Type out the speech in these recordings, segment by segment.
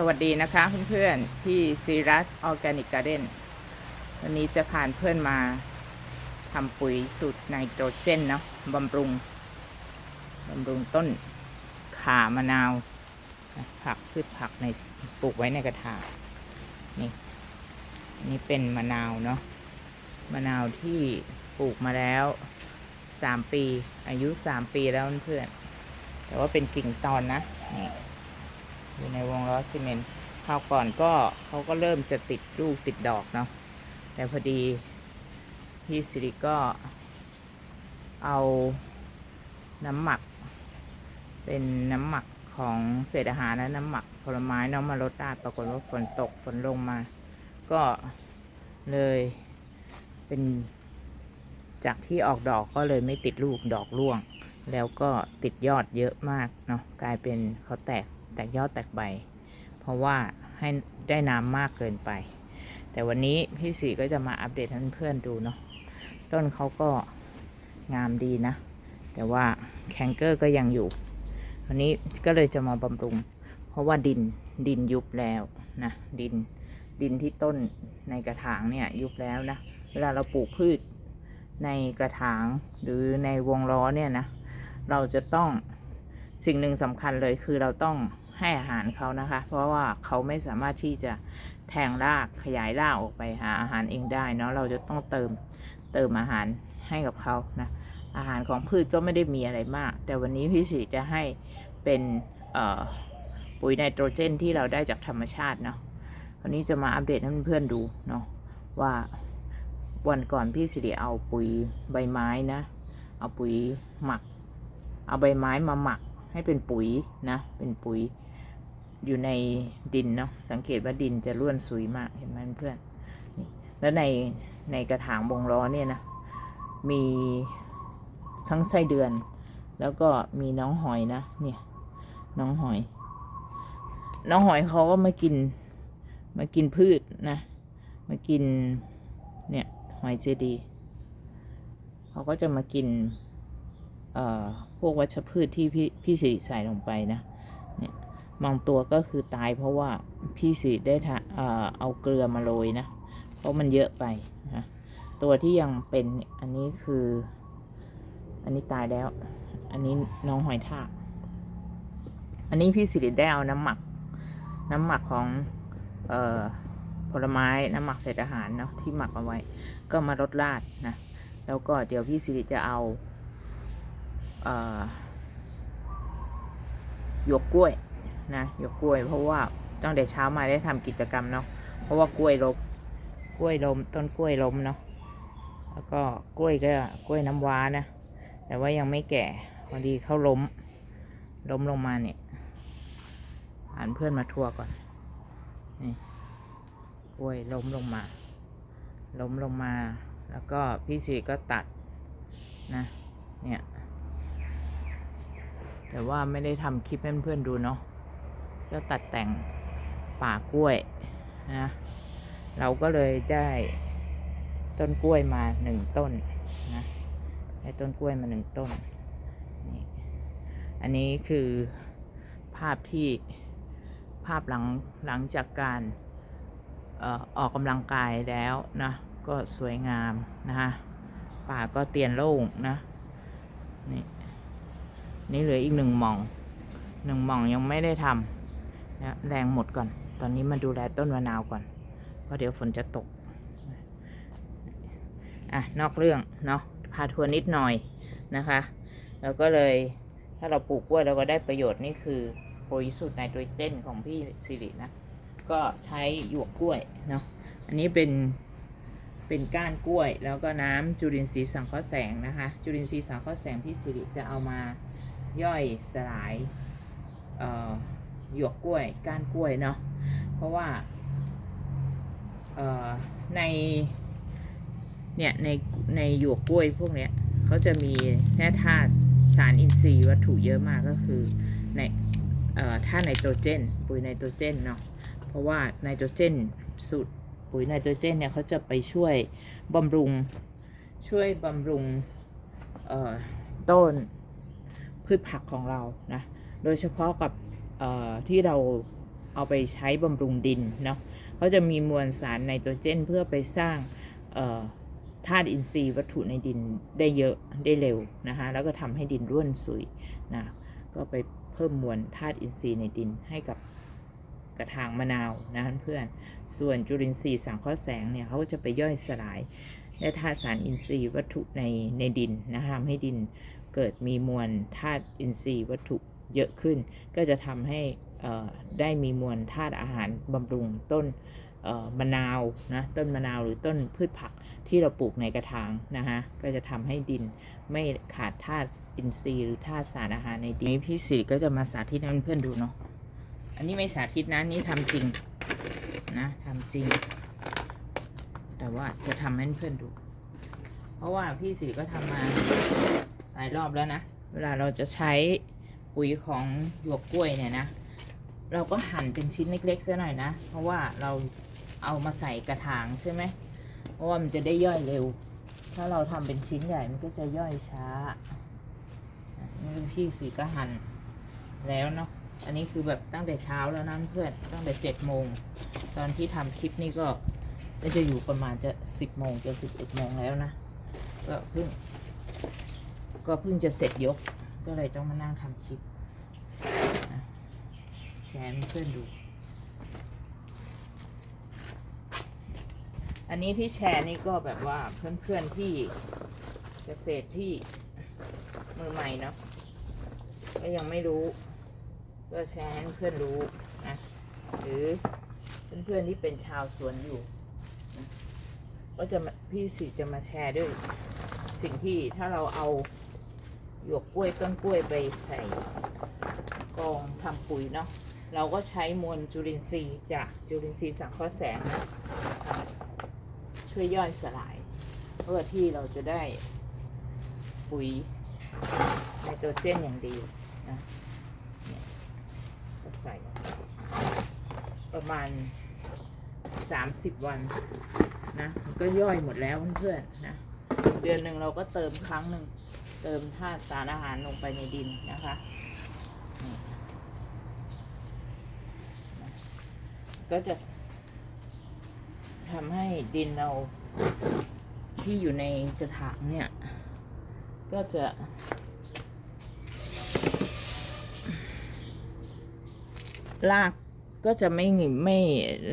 สวัสดีนะคะเพื่อนๆที่ซีรัสออร์แกนิกการ์เด้นวันนี้จะพาเพื่อนมาทำปุ๋ยสูตรไนโตรเจนเนาะบำรุงบำรุงต้นขามะนาว ผักพืชผักในปลูกไว้ในกระถางนี่นี่เป็นมะนาวเนาะมะนาวที่ปลูกมาแล้วสามปี อายุสามปีแล้วเพื่อนแต่ว่าเป็นกิ่งตอนนะนี่ อยู่ในวงล้อซีเมนต์คราวก่อนก็เขาก็เริ่มจะติดลูกติดดอกเนาะแต่พอดีพี่สิริก็เอาน้ำหมัก เป็นน้ำหมักของเศษอาหารและน้ำหมักผลไม้เน้องมาลดราดปรากฏว่าฝนตกฝนลงมา ก็เลยเป็นจากที่ออกดอกก็เลยไม่ติดลูกดอกร่วง แล้วก็ติดยอดเยอะมากเนาะกลายเป็นเขาแตก แตกยอดแตกใบ เพราะว่าให้ได้น้ำมากเกินไป แต่วันนี้พี่สีก็จะมาอัปเดตให้เพื่อนดูเนาะต้นเขาก็งามดีนะ แต่ว่าแคนเกอร์ก็ยังอยู่ วันนี้ก็เลยจะมาบำรุง เพราะว่าดินดินยุบแล้วนะดินดินที่ต้นในกระถางเนี่ยยุบแล้วนะ เวลาเราปลูกพืชในกระถางหรือในวงล้อเนี่ยนะ เราจะต้องสิ่งหนึ่งสำคัญเลยคือเราต้อง ให้อาหารเขานะคะ เพราะว่าเขาไม่สามารถที่จะแทงรากขยายรากออกไปหาอาหารเองได้เนาะเราจะต้องเติมเติมอาหารให้กับเขานะอาหารของพืชก็ไม่ได้มีอะไรมาก แต่วันนี้พี่สิจะให้เป็นปุ๋ยไนโตรเจนที่เราได้จากธรรมชาติเนาะวันนี้จะมาอัปเดตให้เพื่อนๆดูเนาะว่าวันก่อนพี่สิริเอาปุ๋ยใบไม้นะ เอาปุ๋ยหมัก เอาใบไม้มาหมักให้เป็นปุ๋ยนะ เป็นปุ๋ย อยู่ในดินเนาะสังเกตว่าดินจะร่วนซุยมากเห็นไหมเพื่อนนี่แล้วในในกระถางวงล้อเนี่ยนะมีทั้งไส้เดือน แล้วก็มีน้องหอยนะเนี่ยน้องหอย น้องหอยเขาก็มากินมากินพืชนะมากินเนี่ยหอยเจดีเขาก็จะมากินเอ่อพวกวัชพืชที่พี่พี่สิริใส่ลงไปนะเนี่ย บางตัวก็คือตายเพราะว่าพี่สิริได้ทะเอาเกลือมาโรยนะ เพราะมันเยอะไปนะตัวที่ยังเป็นอันนี้คือ อันนี้ตายแล้ว อันนี้น้องหอยทากอันนี้พี่สิริได้เอาน้ำหมัก น้ำหมักของออผลไม้น้ำหมักเศษอาหารเนาะที่หมักเอาไว้ ก็มาลดราดนะแล้วก็เดี๋ยวพี่สิริจะเอาเออหยวกกล้วย นะยกกล้วย เพราะว่าตั้งแต่เช้ามาได้ทำกิจกรรมเนาะเพราะว่ากล้วยล้มกล้วยล้มต้นกล้วยล้มเนาะแล้วก็กล้วยก็กล้วยน้ำว้านะแต่ว่ายังไม่แก่พอดีเขาล้มล้มลงมาเนี่ยอ่านเพื่อนมาทัวร์ก่อนนี่กล้วยล้มลงมา ล้มลงมา แล้วก็พี่สิริก็ตัดนะ เนี่ย แต่ว่าไม่ได้ทำคลิปให้เพื่อนดูเนาะ ก็ตัดแต่งป่ากล้วยนะเราก็เลยได้ต้นกล้วยมาหนึ่งต้นนะได้ต้นกล้วยมาหนึ่งต้นนี่อันนี้คือภาพที่ภาพหลังหลังจากการออออกกำลังกายแล้วนะก็สวยงามนะคะป่าก็เตียนโล่งนะนี่นี่เหลืออีกหนึ่งหม่องหนึ่งหม่องยังไม่ได้ทำ นะแรงหมดก่อน ตอนนี้มาดูแลต้นมะนาวก่อน เพราะเดี๋ยวฝนจะตก อะ นอกเรื่องเนาะ พาทัวร์นิดหน่อยนะคะแล้วก็เลย ถ้าเราปลูกกล้วยเราก็ได้ประโยชน์นี่คือปุ๋ยสูตรไนโตรเจนของพี่สิรินะ ก็ใช้หยวกกล้วยเนาะ อันนี้เป็นเป็นก้านกล้วย แล้วก็น้ำจุลินทรีย์สังเคราะห์แสงนะคะ จุลินทรีย์สังเคราะห์แสงพี่สิริจะเอามาย่อยสลายเอ่อ หยวกกล้วยก้านกล้วยเนาะเพราะว่าในเนี่ยในในหยวกกล้วยพวกเนี้ยเขาจะมีแร่ธาตุสารอินทรีย์วัตถุเยอะมากก็คือในธาตุไนโตรเจน ปุ๋ยไนโตรเจนเนาะเพราะว่าไนโตรเจนสูตรปุ๋ยไนโตรเจนเนี่ยเขาจะไปช่วยบำรุงช่วยบำรุงต้นพืชผักของเรานะโดยเฉพาะกับ ที่เราเอาไปใช้บำรุงดินเนาะเขาจะมีมวลสารไนโตรเจนเพื่อไปสร้างธาตุอินทรีย์วัตถุในดินได้เยอะได้เร็วนะคะแล้วก็ทำให้ดินร่วนซุยนะก็ไปเพิ่มมวลธาตุอินทรีย์ในดินให้กับกระถางมะนาวนะเพื่อน ส่วนจุลินทรีย์สังเคราะห์แสงเนี่ยเขาก็จะไปย่อยสลายและธาตุสารอินทรีย์วัตถุในในดินนะคะทำให้ดินเกิดมีมวลธาตุอินทรีย์วัตถุ เยอะขึ้น ก็จะทำให้ได้มีมวลธาตุอาหารบำรุงต้นมะนาวนะต้นมะนาวหรือต้นพืชผักที่เราปลูกในกระถางนะคะก็จะทำให้ดินไม่ขาดธาตุอินทรีย์หรือธาตุสารอาหารในดินพี่สิริก็จะมาสาธิตให้เพื่อนดูเนาะอันนี้ไม่สาธิตนะนี่ทำจริงนะทำจริง แต่ว่าจะทำให้เพื่อนดู เพราะว่าพี่สิริก็ทำมาหลายรอบแล้วนะ เวลาเราจะใช้ ปุ๋ยของหยวกกล้วยเนี่ยนะ เราก็หั่นเป็นชิ้นเล็กๆซะหน่อยนะ เพราะว่าเราเอามาใส่กระถางใช่ไหมเพราะว่ามันจะได้ย่อยเร็ว ถ้าเราทำเป็นชิ้นใหญ่มันก็จะย่อยช้านี่พี่สีก็หั่นแล้วเนาะ อันนี้คือแบบตั้งแต่เช้าแล้วนะเพื่อน ตั้งแต่เจ็ดโมง ตอนที่ทำคลิปนี้ก็ก็จะอยู่ประมาณจะสิบโมงจะสิบเอ็ดโมงแล้วนะ ก็เพิ่ง ก็เพิ่งจะเสร็จยก ก็เลยต้องมานั่งทำคลิปนะแชร์ให้เพื่อนดู อันนี้ที่แชร์นี่ก็แบบว่าเพื่อนๆที่เกษตรที่มือใหม่เนาะก็ยังไม่รู้ ก็แชร์ให้เพื่อนรู้นะหรือเพื่อนๆที่เป็นชาวสวนอยู่ก็จะพี่สิจะมาแชร์ด้วย สิ่งที่ถ้าเราเอา หยวกกล้วยต้นกล้วยไปใส่กองทำปุ๋ยเนาะเราก็ใช้มวลจุลินทรีย์จากจุลินทรีย์สังเคราะห์แสงนะช่วยย่อยสลายเพื่อที่เราจะได้ปุ๋ยไนโตรเจนอย่างดีนะเนี่ยก็ใส่ประมาณ 30 วันนะมันก็ย่อยหมดแล้วเพื่อนๆนะเดือนหนึ่งเราก็เติมครั้งหนึ่ง เติมธาตุสารอาหารลงไปในดินนะคะ ก็จะทำให้ดินเราที่อยู่ในกระถางเนี่ย ก็จะรากก็จะไม่ไม่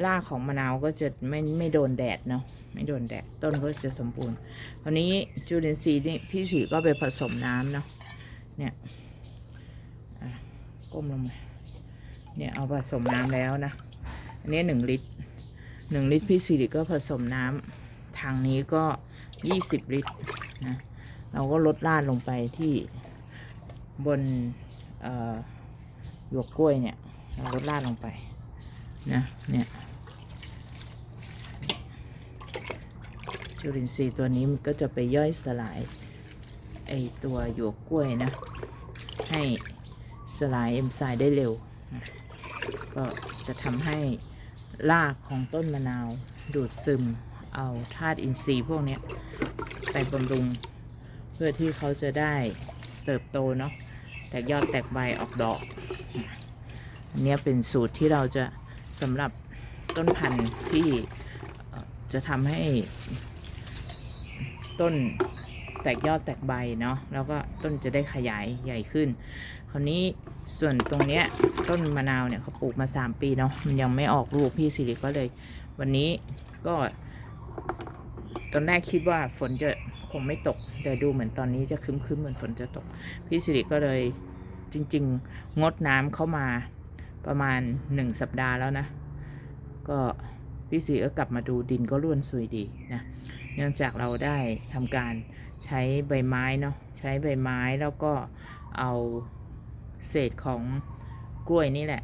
รากของมะนาวก็จะไม่ไม่โดนแดดเนาะ ไม่โดนแดดต้นก็จะสมบูรณ์คราวนี้จุลินทรีย์นี่พี่สีก็ไปผสมน้ำเนาะเนี่ยก้มลงมาเนี่ยเอาผสมน้ำแล้วนะอันนี้หนึ่งลิตรหนึ่งลิตรพี่สิริก็ผสมน้ำทางนี้ก็ยี่สิบลิตรนะเราก็ลดราดลงไปที่บนเอ่อหยวกกล้วยเนี่ยเราลดราดลงไปนะเนี่ย จุลินทรีย์ตัวนี้มันก็จะไปย่อยสลายไอตัวหยวกกล้วยนะ ให้สลายเอนไซม์ได้เร็ว ก็จะทำให้รากของต้นมะนาว ดูดซึมเอาธาตุอินทรีย์พวกนี้ไปบำรุง เพื่อที่เขาจะได้เติบโตเนาะแตกยอดแตกใบออกดอก อันนี้เป็นสูตรที่เราจะสำหรับต้นพันธุ์ที่จะทำให้ ต้นแตกยอดแตกใบเนาะแล้วก็ต้นจะได้ขยายใหญ่ขึ้น คราวนี้ส่วนตรงเนี้ยต้นมะนาวเนี่ยเขาปลูกมา 3 ปีเนาะมันยังไม่ออกลูกพี่สิริก็เลย วันนี้ก็ตอนแรกคิดว่าฝนจะคงไม่ตก แต่ดูเหมือนตอนนี้จะคึ้มๆเหมือนฝนจะตก พี่สิริก็เลยจริง ๆ งดน้ำเข้ามาประมาณ 1 สัปดาห์แล้วนะ ก็พี่สิริก็กลับมาดูดินก็ร่วนซุยดีนะ เนื่องจากเราได้ทำการใช้ใบไม้เนาะใช้ใบไม้แล้วก็เอาเศษของกล้วยนี่แหละ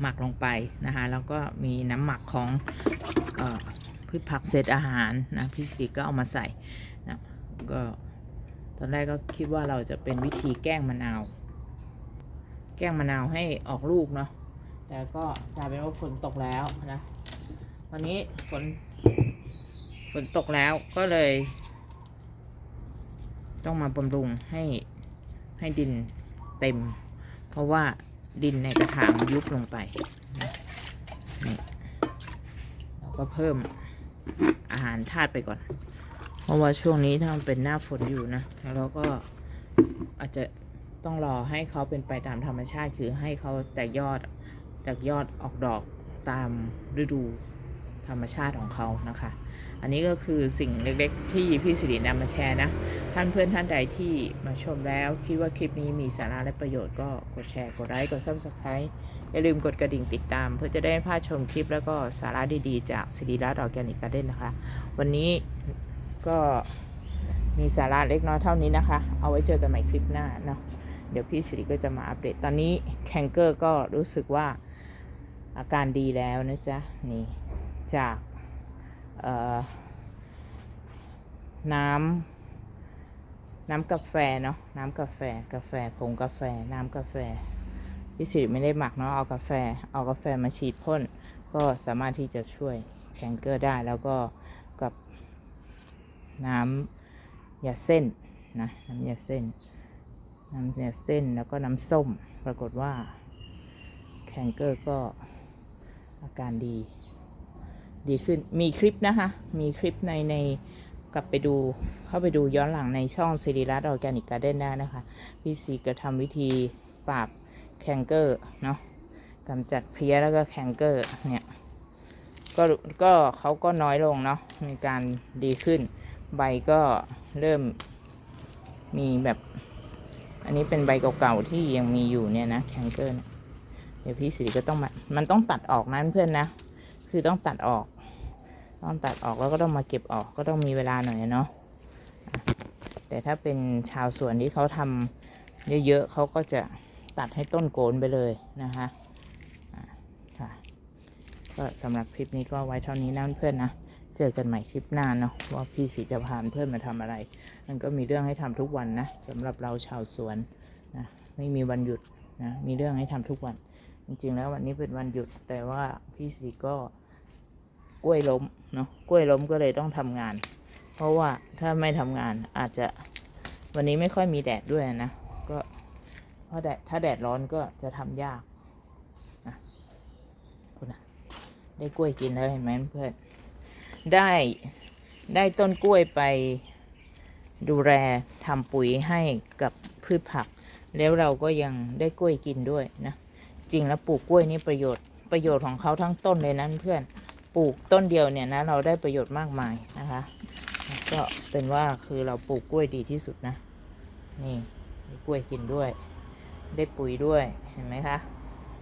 หมักลงไปนะคะแล้วก็มีน้ำหมักของออพืชผักเศษอาหารนะพี่สิริก็เอามาใส่นะก็ตอนแรกก็คิดว่าเราจะเป็นวิธีแกล้งมะนาว แกล้งมะนาวให้ออกลูกเนาะแต่ก็กลายเป็นว่าฝนตกแล้วนะวันนี้ฝน ฝนตกแล้วก็เลย ต้องมาบำรุงให้ให้ดินเต็ม เพราะว่าดินในกระถางยุบลงไปนี่ก็เพิ่มอาหารธาตุไปก่อน เพราะว่าช่วงนี้ถ้ามันเป็นหน้าฝนอยู่นะแล้วเราก็อาจจะต้องรอให้เขาเป็นไปตามธรรมชาติ คือให้เขาแตกยอดแตกยอดออกดอกตามฤดูธรรมชาติของเขานะคะ อันนี้ก็คือสิ่งเล็กๆ ที่พี่สิรินำมาแชร์นะ ท่านเพื่อนท่านใดที่มาชมแล้ว คิดว่าคลิปนี้มีสาระและประโยชน์ก็กดแชร์ กดไลค์ กด subscribe อย่าลืมกดกระดิ่งติดตาม เพื่อจะได้ไม่พลาดชมคลิปแล้วก็สาระดีๆ จากสิริรัตน์ออร์แกนิกการ์เด้นนะคะ วันนี้ก็มีสาระเล็กน้อยเท่านี้นะคะ เอาไว้เจอกันใหม่คลิปหน้าเนาะ เดี๋ยวพี่สิริก็จะมาอัปเดต ตอนนี้แคนเกอร์ก็รู้สึกว่าอาการดีแล้วนะจ๊ะ นี่จาก น้ำน้ำกาแฟเนาะน้ำกาแฟกาแฟผงกาแฟน้ำกาแฟพี่สิริไม่ได้หมักเนาะเอากาแฟ เอากาแฟมาฉีดพ่นก็สามารถที่จะช่วยแคนเกอร์ได้แล้วก็กับน้ำยาเส้นนะน้ำยาเส้นน้ำยาเส้นแล้วก็น้ำส้มปรากฏว่าแคนเกอร์ก็อาการดี ดีขึ้นมีคลิปนะคะ มีคลิปในในกลับไปดูเข้าไปดูย้อนหลังในช่องสิริรัตน์ออร์แกนิกการ์เด้นได้นะคะ พี่สีก็ทำวิธีปราบแคนเกอร์เนาะกำจัดเพี้ยแล้วก็แคนเกอร์เนี่ยก็ก็เขาก็น้อยลงเนาะมีการดีขึ้น ใบก็เริ่มมีแบบ อันนี้เป็นใบเก่าๆที่ยังมีอยู่เนี่ยนะแคนเกอร์เดี๋ยวพี่สีก็ต้องมามันต้องตัดออกนะเพื่อนนะ คือต้องตัดออก ต้องตัดออกแล้วก็ต้องมาเก็บออก ก็ต้องมีเวลาหน่อยเนาะแต่ถ้าเป็นชาวสวนที่เขาทำเยอะๆเขาก็จะตัดให้ต้นโกนไปเลยนะคะค่ะก็สำหรับคลิปนี้ก็ไว้เท่านี้นะเพื่อนนะเจอกันใหม่คลิปหน้าเนาะว่าพี่สีจะพาเพื่อนมาทำอะไร มันก็มีเรื่องให้ทำทุกวันนะสำหรับเราชาวสวนนะไม่มีวันหยุดนะมีเรื่องให้ทำทุกวัน จริงๆแล้ววันนี้เป็นวันหยุดแต่ว่าพี่สีก็ กล้วยล้มเนาะกล้วยล้มก็เลยต้องทำงาน เพราะว่าถ้าไม่ทำงานอาจจะวันนี้ไม่ค่อยมีแดดด้วยนะ ก็เพราะแดดถ้าแดดร้อนก็จะทำยากนะคุณนะได้กล้วยกินแล้วเห็นไหมเพื่อนได้ได้ต้นกล้วยไปดูแลทำปุ๋ยให้กับพืชผัก แล้วเราก็ยังได้กล้วยกินด้วยนะ จริงแล้วปลูกกล้วยนี่ประโยชน์ประโยชน์ของเขาทั้งต้นเลยนะเพื่อน ปลูกต้นเดียวเนี่ยนะเราได้ประโยชน์มากมายนะคะ ก็เป็นว่าคือเราปลูกกล้วยดีที่สุดนะ นี่ได้กล้วยกินด้วย ได้ปุ๋ยด้วยเห็นไหมคะ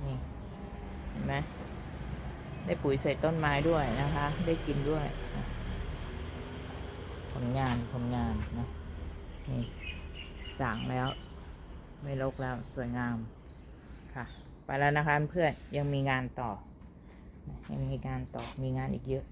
นี่เห็นไหมได้ปุ๋ยใส่ต้นไม้ด้วยนะคะ ได้กินด้วยผลงานผลงานนะนี่สางแล้ว ไม่รกแล้วสวยงามค่ะ ไปแล้วนะคะเพื่อนยังมีงานต่อ ยังมีงานต่อมีงานอีกเยอะ